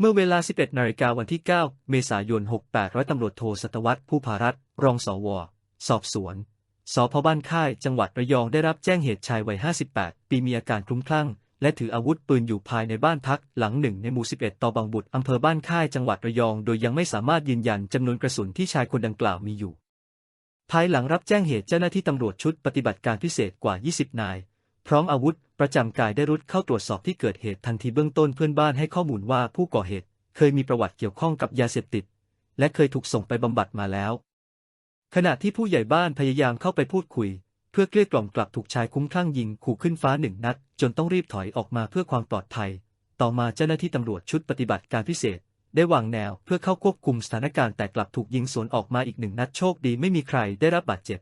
เมื่อเวลา 11 นาฬิกาวันที่ 9 เมษายน 68 ร้อยตำรวจโทสตวัฒน์ผู้ภารัตรองสว สอบสวน สพบ้านค่าย จังหวัดระยองได้รับแจ้งเหตุชายวัย 58 ปีมีอาการคลุ้มคลั่ง และถืออาวุธปืนอยู่ภายในบ้านพักหลังหนึ่งในหมู่ 11 ตอบางบุตรอำเภอบ้านค่ายจังหวัดระยอง โดยยังไม่สามารถยืนยันจำนวนกระสุนที่ชายคนดังกล่าวมีอยู่ ภายหลังรับแจ้งเหตุเจ้าหน้าที่ตำรวจชุดปฏิบัติการพิเศษกว่า 20 นาย พร้อมอาวุธ ประจำกายได้รุดเข้าตรวจสอบที่เกิดเหตุทันทีเบื้องต้นเพื่อนบ้านให้ข้อมูลว่าผู้ก่อเหตุ เคยมีประวัติเกี่ยวข้องกับยาเสพติด และเคยถูกส่งไปบำบัดมาแล้ว ขณะที่ผู้ใหญ่บ้านพยายามเข้าไปพูดคุย เพื่อเกลี้ยกล่อมกลับถูกชายคุ้มคลั่งยิงขู่ขึ้นฟ้าหนึ่งนัด จนต้องรีบถอยออกมาเพื่อความปลอดภัย ต่อมาเจ้าหน้าที่ตำรวจชุดปฏิบัติการพิเศษ ได้วางแนวเพื่อเข้าควบคุมสถานการณ์แต่กลับถูกยิงสวนออกมาอีกหนึ่งนัดโชคดีไม่มีใครได้รับบาดเจ็บ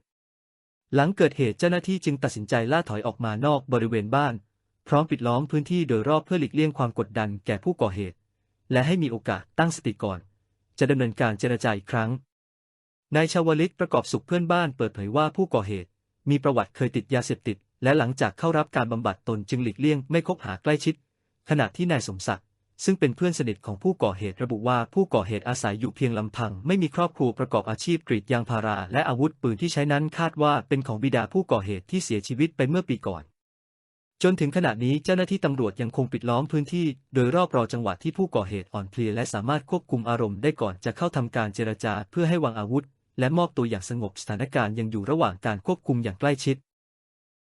หลังเกิดเหตุเจ้าหน้าที่จึงตัดสินใจล่าถอยออกมานอกบริเวณบ้าน พร้อมปิดล้อมพื้นที่โดยรอบเพื่อหลีกเลี่ยงความกดดันแก่ผู้ก่อเหตุ และให้มีโอกาสตั้งสติก่อน จะดำเนินการเจรจาอีกครั้งนายชาวลิตประกอบสุขเพื่อนบ้านเปิดเผยว่าผู้ก่อเหตุ มีประวัติเคยติดยาเสพติด และหลังจากเข้ารับการบำบัดตนจึงหลีกเลี่ยงไม่คบหาใกล้ชิด ขณะที่นายสมศักดิ์ ซึ่งเป็นเพื่อนสนิทของผู้ก่อเหตุระบุว่าผู้ก่อเหตุอาศัยอยู่เพียงลำพัง ไม่มีครอบครัวประกอบอาชีพกรีดยางพารา และอาวุธปืนที่ใช้นั้นคาดว่าเป็นของบิดาผู้ก่อเหตุที่เสียชีวิตไปเมื่อปีก่อน จนถึงขณะนี้เจ้าหน้าที่ตำรวจยังคงปิดล้อมพื้นที่ โดยรอบรอจังหวะที่ผู้ก่อเหตุอ่อนเพลียและสามารถควบคุมอารมณ์ได้ก่อนจะเข้าทำการเจรจาเพื่อให้วางอาวุธ และมอบตัวอย่างสงบสถานการณ์ยังอยู่ระหว่างการควบคุมอย่างใกล้ชิด